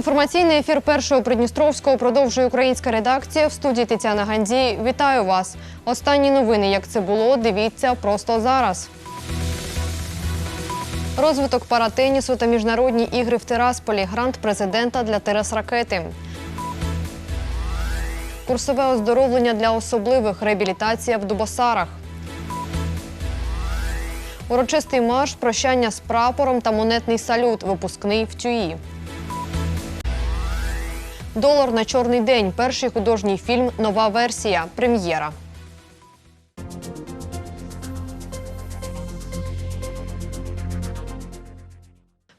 Інформаційний ефір першого Придністровського продовжує українська редакція в студії Тетяна Гандій. Вітаю вас. Останні новини, як це було, дивіться просто зараз. Розвиток паратенісу та міжнародні ігри в Тирасполі. Грант президента для Терес-ракети. Курсове оздоровлення для особливих. Реабілітація в Дубосарах. Урочистий марш, прощання з прапором та монетний салют. Випускний в Тюї. Долар на чорний день. Перший художній фільм Нова версія. Прем'єра.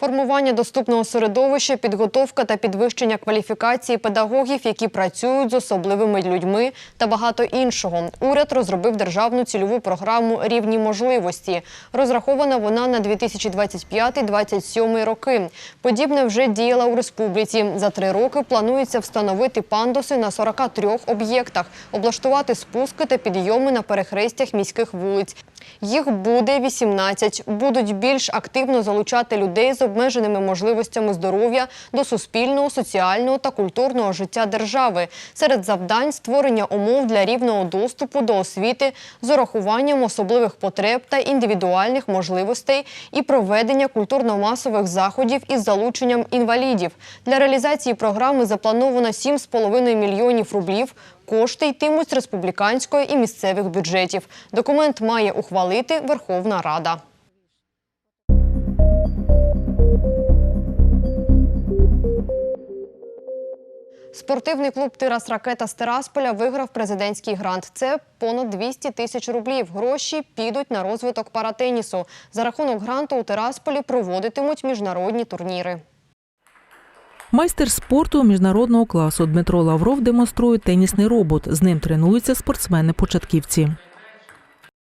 Формування доступного середовища, підготовка та підвищення кваліфікації педагогів, які працюють з особливими людьми та багато іншого. Уряд розробив державну цільову програму Рівні можливості. Розрахована вона на 2025-2027 роки. Подібне вже діяла у республіці. За три роки планується встановити пандуси на 43 об'єктах, облаштувати спуски та підйоми на перехрестях міських вулиць. Їх буде 18. Будуть більш активно залучати людей з обмеженими можливостями здоров'я до суспільного, соціального та культурного життя держави. Серед завдань створення умов для рівного доступу до освіти з урахуванням особливих потреб та індивідуальних можливостей і проведення культурно-масових заходів із залученням інвалідів. Для реалізації програми заплановано 7,5 мільйонів рублів. Кошти йтимуть з республіканського і місцевих бюджетів. Документ має ухвалити Верховна Рада. Спортивний клуб Тирас Ракета з Тирасполя виграв президентський грант. Це понад 200 тисяч рублів. Гроші підуть на розвиток паратенісу. За рахунок гранту у Тирасполі проводитимуть міжнародні турніри. Майстер спорту міжнародного класу Дмитро Лавров демонструє тенісний робот. З ним тренуються спортсмени-початківці.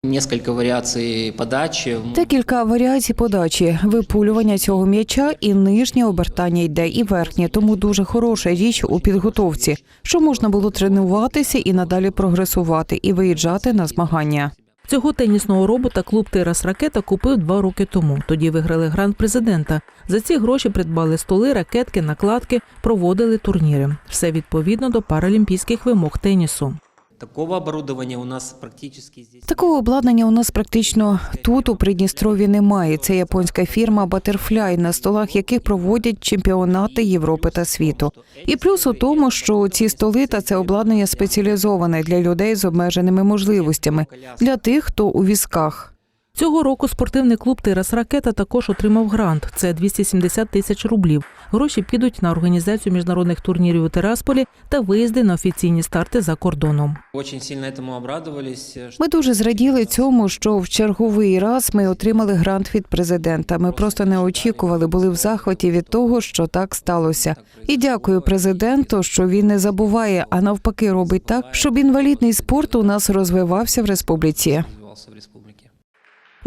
Несколько варіацій подачі. Декілька варіацій подачі, випулювання цього м'яча і нижнє обертання йде, і верхнє, тому дуже хороша річ у підготовці, що можна було тренуватися і надалі прогресувати, і виїжджати на змагання. Цього тенісного робота клуб Тирас Ракета купив два роки тому. Тоді виграли грант президента. За ці гроші придбали столи, ракетки, накладки, проводили турніри. Все відповідно до паралімпійських вимог тенісу. Такого оборудования у нас практично здесь. Такого обладнання у нас практично тут у Придністрові немає. Це японська фірма Butterfly, на столах яких проводять чемпіонати Європи та світу. І плюс у тому, що ці столи та це обладнання спеціалізоване для людей з обмеженими можливостями, для тих, хто у візках. Цього року спортивний клуб Тирас Ракета також отримав грант. Це 270 тисяч рублів. Гроші підуть на організацію міжнародних турнірів у Тирасполі та виїзди на офіційні старти за кордоном. Очень сильно этому обрадовались. Ми дуже зраділи цьому, що в черговий раз ми отримали грант від президента. Ми просто не очікували, були в захваті від того, що так сталося. І дякую президенту, що він не забуває, а навпаки, робить так, щоб інвалідний спорт у нас розвивався в республіці.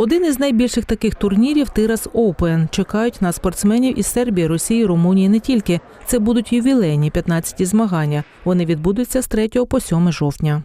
Один із найбільших таких турнірів Тирас Оупен. Чекають на спортсменів із Сербії, Росії, Румунії не тільки. Це будуть ювілейні 15-ті змагання. Вони відбудуться з 3 по 7 жовтня.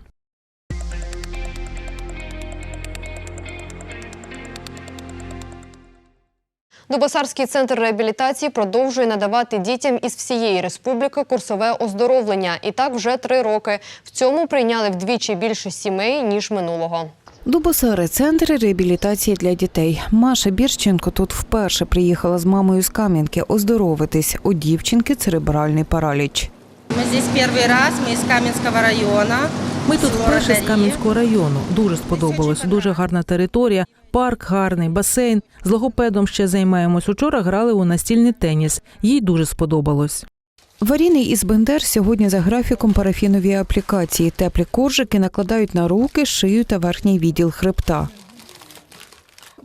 Дубосарський центр реабілітації продовжує надавати дітям із всієї республіки курсове оздоровлення. І так вже три роки. В цьому прийняли вдвічі більше сімей, ніж минулого. Дубосари центр реабілітації для дітей. Маша Бірченко тут вперше приїхала з мамою з Кам'янки оздоровитись. У дівчинки церебральний параліч. Мы здесь первый раз, мы из Каменского района. Ми тут село вперше з Родарі. Кам'янського району. Дуже сподобалось. Дуже гарна територія, парк гарний, басейн. З логопедом ще займаємось. Учора грали у настільний теніс. Їй дуже сподобалось. Варіний із Бендер сьогодні за графіком парафінові аплікації. Теплі коржики накладають на руки, шию та верхній відділ хребта.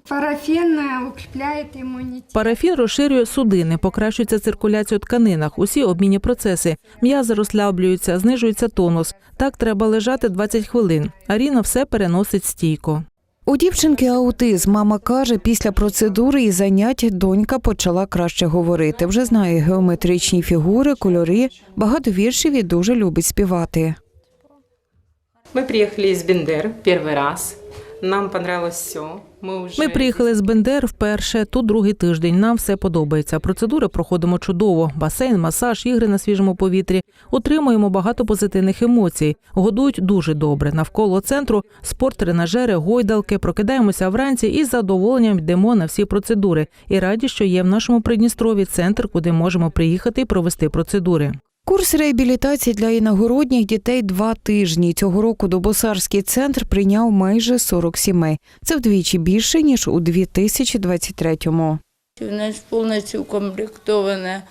Парафин э, укрепляет иммунитет. Парафін розширює судини, покращується циркуляція у тканинах, усі обмінні процеси. М'язи розслаблюються, знижується тонус. Так треба лежати 20 хвилин. Аріна все переносить стійко. У дівчинки аутизм. Мама каже, після процедури і занять донька почала краще говорити. Вже знає геометричні фігури, кольори, багато віршів і дуже любить співати. Ми приїхали з Бендер перший раз. Нам понравилось все. Мы уже Ми приїхали з Бендер вперше. Тут другий тиждень. Нам все подобається. Процедури проходимо чудово. Басейн, масаж, ігри на свіжому повітрі. Отримуємо багато позитивних емоцій. Годують дуже добре. Навколо центру спорт, тренажери, гойдалки. Прокидаємося вранці і з задоволенням йдемо на всі процедури. І раді, що є в нашому Придністрові центр, куди можемо приїхати і провести процедури. Курс реабілітації для інагородніх дітей два тижні. Цього року Добосарський центр прийняв майже 40 сімей. Це вдвічі більше ніж у 2023-му. У нас повністю укомплектоване.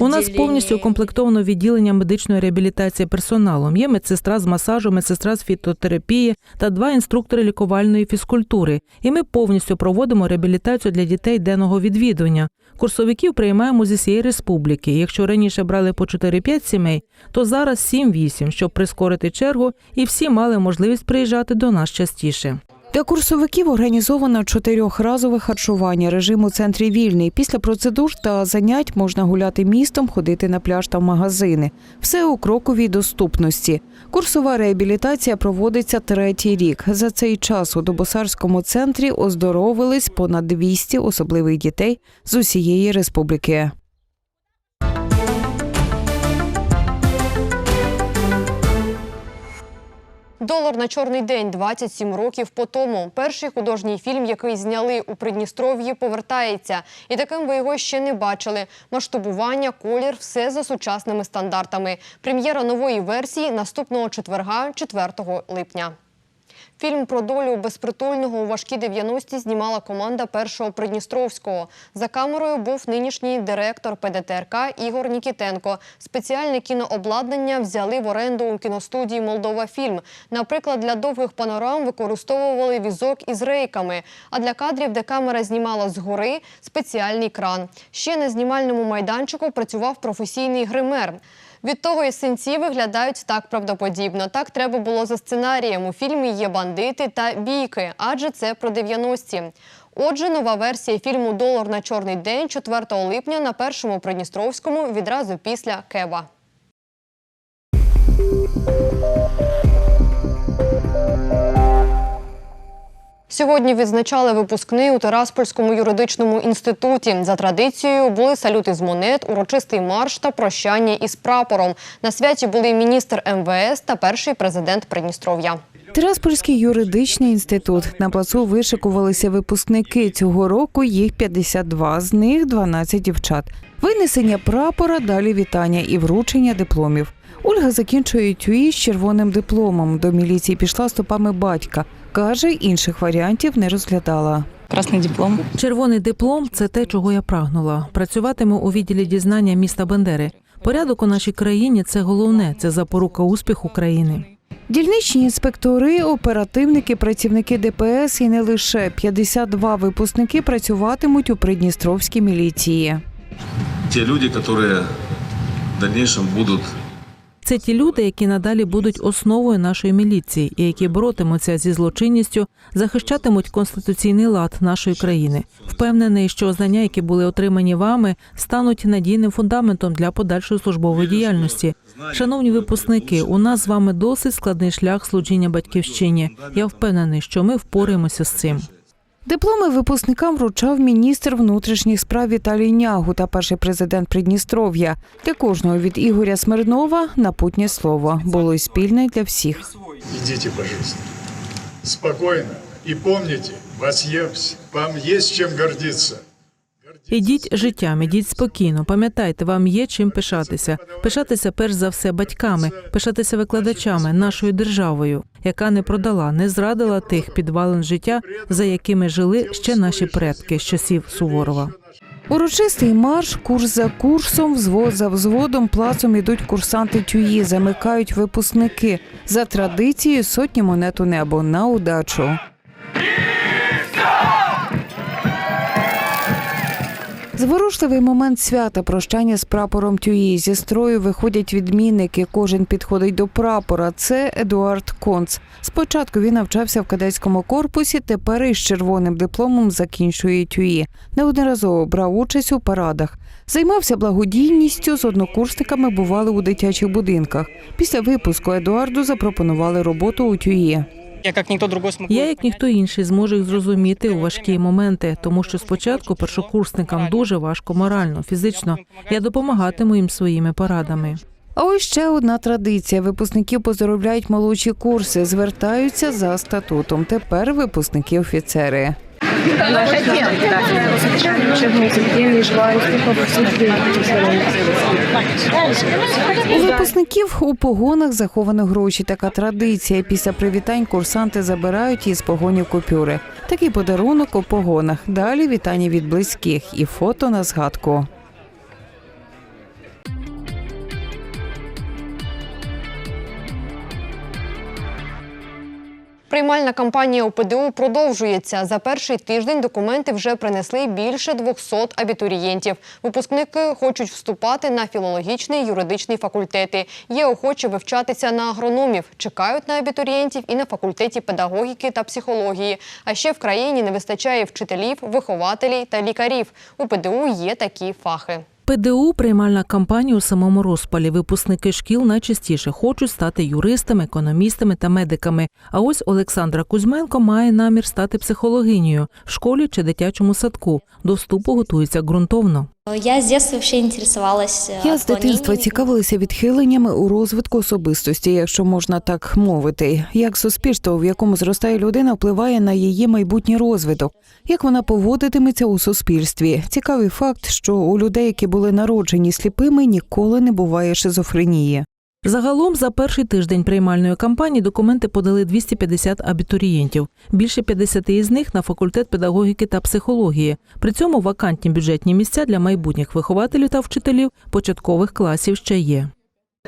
У нас повністю укомплектовано відділення медичної реабілітації персоналом. Є медсестра з масажу, медсестра з фітотерапії та два інструктори лікувальної фізкультури. І ми повністю проводимо реабілітацію для дітей денного відвідування. Курсовиків приймаємо зі всієї республіки. Якщо раніше брали по 4-5 сімей, то зараз 7-8, щоб прискорити чергу, і всі мали можливість приїжджати до нас частіше. Для курсовиків організовано чотирьохразове харчування. Режим у центрі вільний. Після процедур та занять можна гуляти містом, ходити на пляж та в магазини. Все у кроковій доступності. Курсова реабілітація проводиться третій рік. За цей час у Добосарському центрі оздоровились понад 200 особливих дітей з усієї республіки. Долар на чорний день 27 років по тому. Перший художній фільм, який зняли у Придністров'ї, повертається. І таким ви його ще не бачили. Масштабування, колір, все за сучасними стандартами. Прем'єра нової версії наступного четверга, 4 липня. Фільм про долю безпритульного у важкі 90-ті знімала команда першого Придністровського. За камерою був нинішній директор ПДТРК Ігор Нікітенко. Спеціальне кінообладнання взяли в оренду у кіностудії Молдова Фільм. Наприклад, для довгих панорам використовували візок із рейками. А для кадрів, де камера знімала згори, спеціальний кран. Ще на знімальному майданчику працював професійний гример. Від того і синці виглядають так правдоподібно. Так треба було за сценарієм. У фільмі є бандити та бійки, адже це про 90-ті. Отже, нова версія фільму Долар на чорний день 4 липня на першому Придністровському відразу після Кеба. Сьогодні відзначали випускний у Тераспольському юридичному інституті. За традицією були салюти з монет, урочистий марш та прощання із прапором. На святі були міністр МВС та перший президент Придністров'я. Тираспольський юридичний інститут. На плацу вишикувалися випускники. Цього року їх 52, з них 12 дівчат. Винесення прапора, далі вітання і вручення дипломів. Ольга закінчує ТЮІ з червоним дипломом. До міліції пішла стопами батька. Каже, інших варіантів не розглядала. красний диплом. Червоний диплом це те, чого я прагнула. Працюватиму у відділі дізнання міста Бендери. Порядок у нашій країні це головне, це запорука успіху країни. Дільничні інспектори, оперативники, працівники ДПС і не лише 52 випускники працюватимуть у Придністровській міліції. те люди, которые в дальнейшем будут Це ті люди, які надалі будуть основою нашої міліції і які боротимуться зі злочинністю, захищатимуть конституційний лад нашої країни. Впевнений, що знання, які були отримані вами, стануть надійним фундаментом для подальшої службової діяльності. Шановні випускники, у нас з вами досить складний шлях служіння батьківщині. Я впевнений, що ми впораємося з цим. Дипломи випускникам вручав міністр внутрішніх справ Віталій Нягу та перший президент Придністров'я. Для кожного від Ігоря Смирнова напутнє слово було й спільне для всіх. Идите пожалуйста, спокійно Спокойно. пам'ятайте, вас є, вам є чим гордиться. Ідіть життям, ідіть спокійно. Пам'ятайте, вам є чим пишатися. Пишатися перш за все батьками, пишатися викладачами, нашою державою, яка не продала, не зрадила тих підвалин життя, за якими жили ще наші предки з часів Суворова. Урочистий марш, курс за курсом, взвод за взводом, плацом ідуть курсанти тюї, замикають випускники. За традицією сотні монет у небо на удачу. Зворушливий момент свята прощання з прапором тюї. Зі строю виходять відмінники. Кожен підходить до прапора. Це Едуард Конц. Спочатку він навчався в кадетському корпусі. Тепер із червоним дипломом закінчує тюї. Неодноразово брав участь у парадах. Займався благодійністю. З однокурсниками бували у дитячих будинках. Після випуску Едуарду запропонували роботу у тюї. Я як ніхто другой смогу. Я, як ніхто інший, зможу їх зрозуміти у важкі моменти, тому що спочатку першокурсникам дуже важко морально, фізично. Я допомагатиму їм своїми порадами. А ось ще одна традиція: випускників поздоровляють молодші курси, звертаються за статутом. Тепер випускники офіцери. У випускників у погонах заховано гроші. Така традиція. Після привітань курсанти забирають із погонів купюри. Такий подарунок у погонах. Далі вітання від близьких і фото на згадку. Приймальна кампанія у ПДУ продовжується. За перший тиждень документи вже принесли більше 200 абітурієнтів. Випускники хочуть вступати на філологічний і юридичний факультети. Є охочі вивчатися на агрономів. Чекають на абітурієнтів і на факультеті педагогіки та психології. А ще в країні не вистачає вчителів, вихователів та лікарів. У ПДУ є такі фахи. ПДУ приймальна кампанія у самому розпалі. Випускники шкіл найчастіше хочуть стати юристами, економістами та медиками. А ось Олександра Кузьменко має намір стати психологинею в школі чи дитячому садку. До вступу готується ґрунтовно. Я з дитинства взагалі інтересувалася. Я з дитинства цікавилася відхиленнями у розвитку особистості, якщо можна так мовити. Як суспільство, в якому зростає людина, впливає на її майбутній розвиток, як вона поводитиметься у суспільстві. Цікавий факт, що у людей, які були народжені сліпими, ніколи не буває шизофренії. Загалом за перший тиждень приймальної кампанії документи подали 250 абітурієнтів. Більше 50 із них на факультет педагогіки та психології. При цьому вакантні бюджетні місця для майбутніх вихователів та вчителів початкових класів ще є.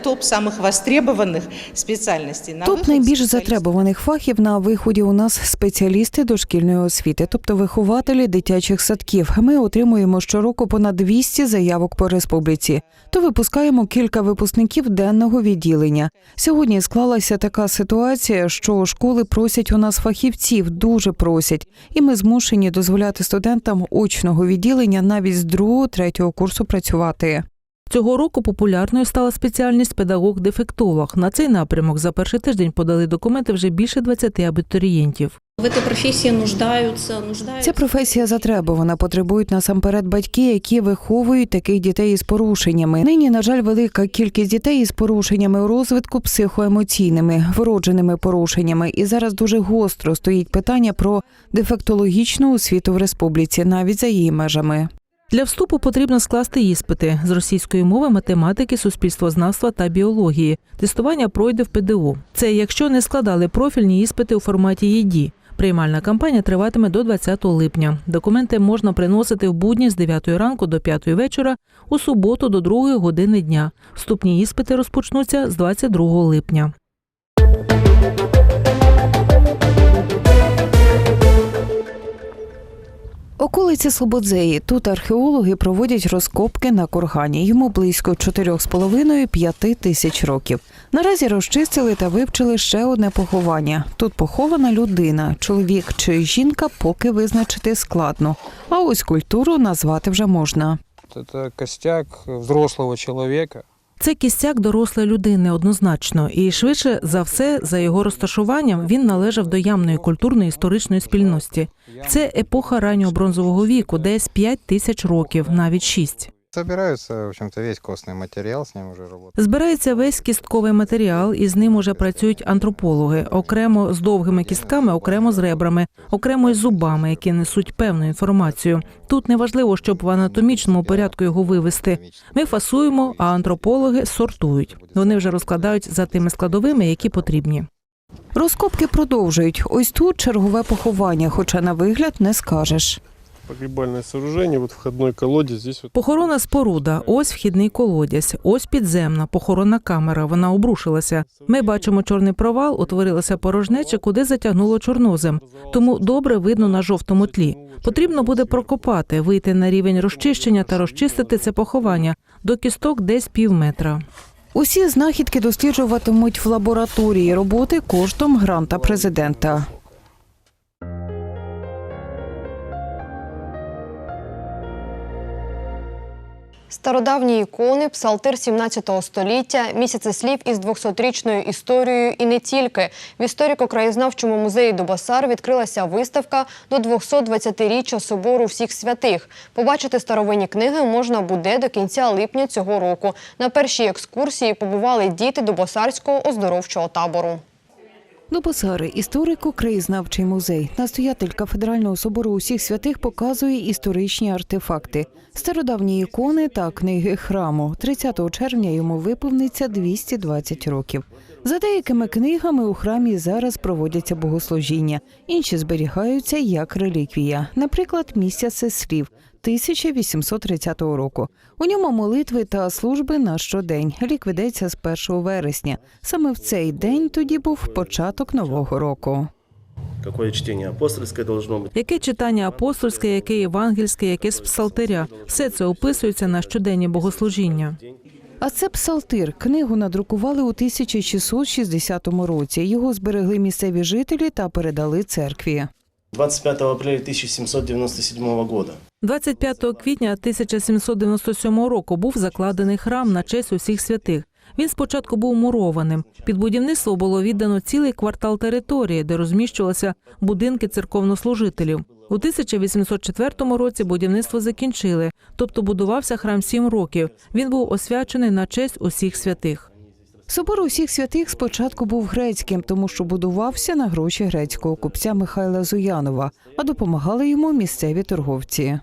Топ самих востребованих спеціальностей. На Топ найбільш затребуваних фахів на виході у нас спеціалісти дошкільної освіти, тобто вихователі дитячих садків. Ми отримуємо щороку понад 200 заявок по республіці. То випускаємо кілька випускників денного відділення. Сьогодні склалася така ситуація, що школи просять у нас фахівців, дуже просять, і ми змушені дозволяти студентам очного відділення навіть з другого третього курсу працювати. Цього року популярною стала спеціальність педагог-дефектолог. На цей напрямок за перший тиждень подали документи вже більше 20 абітурієнтів. Профессии нуждаются, нуждаются. Ця професія затребувана. Потребують насамперед батьки, які виховують таких дітей із порушеннями. Нині, на жаль, велика кількість дітей із порушеннями у розвитку психоемоційними, вродженими порушеннями. І зараз дуже гостро стоїть питання про дефектологічну освіту в республіці, навіть за її межами. Для вступу потрібно скласти іспити з російської мови, математики, суспільствознавства та біології. Тестування пройде в ПДУ. Це якщо не складали профільні іспити у форматі ЄДІ. Приймальна кампанія триватиме до 20 липня. Документи можна приносити в будні з 9 ранку до 5 вечора, у суботу до 2 години дня. Вступні іспити розпочнуться з 22 липня. Околиця Слободзеї. Тут археологи проводять розкопки на кургані. Йому близько 4,5-5 тисяч років. Наразі розчистили та вивчили ще одне поховання. Тут похована людина, чоловік чи жінка, поки визначити складно. А ось культуру назвати вже можна. Это костяк взрослого человека. Це кістяк дорослої людини однозначно, і швидше за все, за його розташуванням, він належав до ямної культурної історичної спільності. Це епоха раннього бронзового віку, десь 5 тисяч років, навіть 6. Собирается, в общем-то, весь костный материал, с ним уже работают. Збирається весь кістковий матеріал, і з ним уже працюють антропологи, окремо з довгими кістками, окремо з ребрами, окремо із зубами, які несуть певну інформацію. Тут не важливо, щоб в анатомічному порядку його вивести. Ми фасуємо, а антропологи сортують. Вони вже розкладають за тими складовими, які потрібні. Розкопки продовжують. Ось тут чергове поховання, хоча на вигляд не скажеш. Погребальное сооружение, вот входной колодец, здесь вот Похоронна споруда, ось вхідний колодязь, ось підземна похоронна камера. Вона обрушилася. Ми бачимо чорний провал, утворилася порожнеча, куди затягнуло чорнозем. Тому добре видно на жовтому тлі. Потрібно буде прокопати, вийти на рівень розчищення та розчистити це поховання до кісток десь пів метра. Усі знахідки досліджуватимуть в лабораторії роботи коштом гранта президента. Стародавні ікони, псалтир 17 століття, місяці слів із 200-річною історією і не тільки. В історико-краєзнавчому музеї Дубасар відкрилася виставка до 220-річчя собору всіх святих. Побачити старовинні книги можна буде до кінця липня цього року. На першій екскурсії побували діти Дубасарського оздоровчого табору. Дубосари, історико-краєзнавчий музей. Настоятель кафедрального собору усіх святих показує історичні артефакти, стародавні ікони та книги храму. 30 червня йому виповниться 220 років. За деякими книгами у храмі зараз проводяться богослужіння, інші зберігаються як реліквія, наприклад, місяць слів 1830 року. У ньому молитви та служби на щодень. Рік ведеться з 1 вересня. Саме в цей день тоді був початок нового року. Какое чтение апостольское должно быть. Яке читання апостольське, яке євангельське, яке з псалтиря. Все це описується на щоденні богослужіння. А це псалтир. Книгу надрукували у 1660 році. Його зберегли місцеві жителі та передали церкві. 25 апреля 1797 года. 25 квітня 1797 року був закладений храм на честь усіх святих. Він спочатку був мурованим. Під будівництво було віддано цілий квартал території, де розміщувалися будинки церковнослужителів. У 1804 році будівництво закінчили, тобто будувався храм сім років. Він був освячений на честь усіх святих. Собор усіх святих спочатку був грецьким, тому що будувався на гроші грецького купця Михайла Зуянова, а допомагали йому місцеві торговці.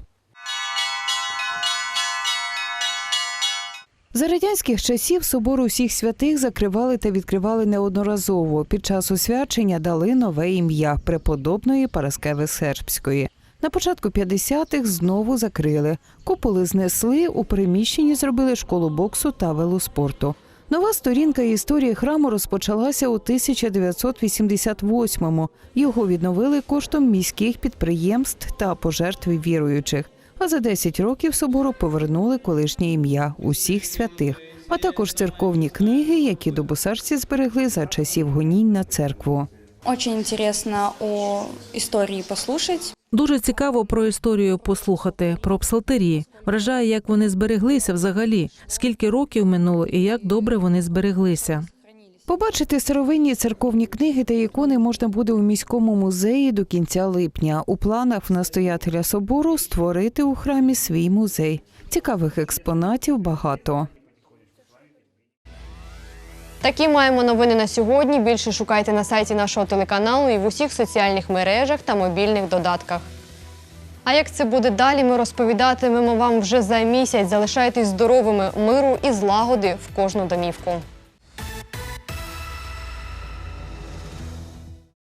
За радянських часів собор усіх святих закривали та відкривали неодноразово. Під час освячення дали нове ім'я преподобної Параскеви Сербської. На початку 50-х знову закрили. Куполи знесли, у приміщенні зробили школу боксу та велоспорту. Нова сторінка історії храму розпочалася у 1988-му. Його відновили коштом міських підприємств та пожертв віруючих. А за 10 років собору повернули колишнє ім'я усіх святих, а також церковні книги, які добусарці зберегли за часів гонінь на церкву. Очень интересно о истории послушать. Дуже цікаво про історію послухати про псалтирі. Вражає, як вони збереглися взагалі, скільки років минуло і як добре вони збереглися. Побачити старовинні церковні книги та ікони можна буде у міському музеї до кінця липня. У планах в настоятеля собору створити у храмі свій музей. Цікавих експонатів багато. Такі маємо новини на сьогодні. Більше шукайте на сайті нашого телеканалу і в усіх соціальних мережах та мобільних додатках. А як це буде далі, ми розповідатимемо вам вже за місяць. Залишайтесь здоровими, миру і злагоди в кожну домівку.